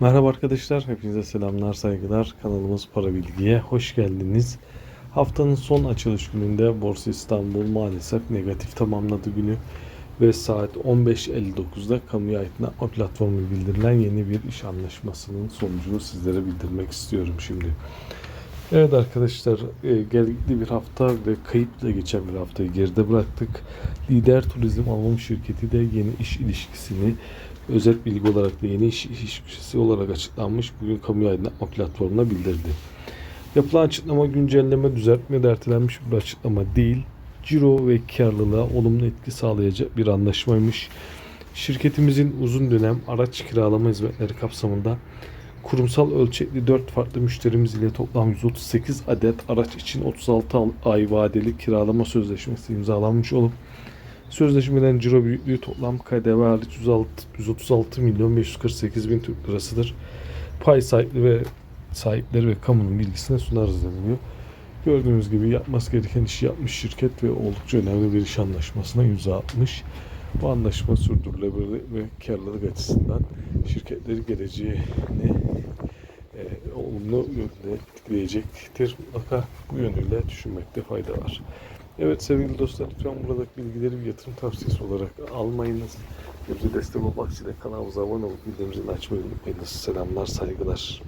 Merhaba arkadaşlar, hepinize selamlar, saygılar. Kanalımız Para Bilgi'ye hoş geldiniz. Haftanın son açılış gününde Borsa İstanbul maalesef negatif tamamladı günü ve saat 15.59'da kamuya ait platformu bildirilen yeni bir iş anlaşmasının sonucunu sizlere bildirmek istiyorum şimdi. Evet arkadaşlar, e, gerekli bir hafta ve kayıpla geçen bir haftayı geride bıraktık. Lider Turizm Alım Şirketi de yeni iş ilişkisini özet bilgi olarak da yeni iş ilişkisi olarak açıklanmış. Bugün kamu aydınlatma platformuna bildirdi. Yapılan açıklama güncelleme, düzeltme de bir açıklama değil. Ciro ve karlılığa olumlu etki sağlayacak bir anlaşmaymış. Şirketimizin uzun dönem araç kiralama hizmetleri kapsamında kurumsal ölçekli 4 farklı müşterimiz ile toplam 138 adet araç için 36 ay vadeli kiralama sözleşmesi imzalanmış olup Sözleşmeden ciro büyüklüğü toplam KDV hariç 106, 136 milyon 548 bin Türk lirasıdır. Pay sahipleri ve sahipleri ve kamunun bilgisine sunarız deniliyor. Gördüğünüz gibi yapması gereken işi yapmış şirket ve oldukça önemli bir iş anlaşmasına imza atmış. Bu anlaşma sürdürülebilir ve karlılık açısından şirketleri geleceğini e, olumlu yönde etkileyecektir. Mutlaka bu yönüyle düşünmekte fayda var. Evet sevgili dostlar lütfen buradaki bilgileri bir yatırım tavsiyesi olarak almayınız. Bize destek olmak için kanalımıza abone olup bildirimleri açmayı unutmayınız. Selamlar, saygılar.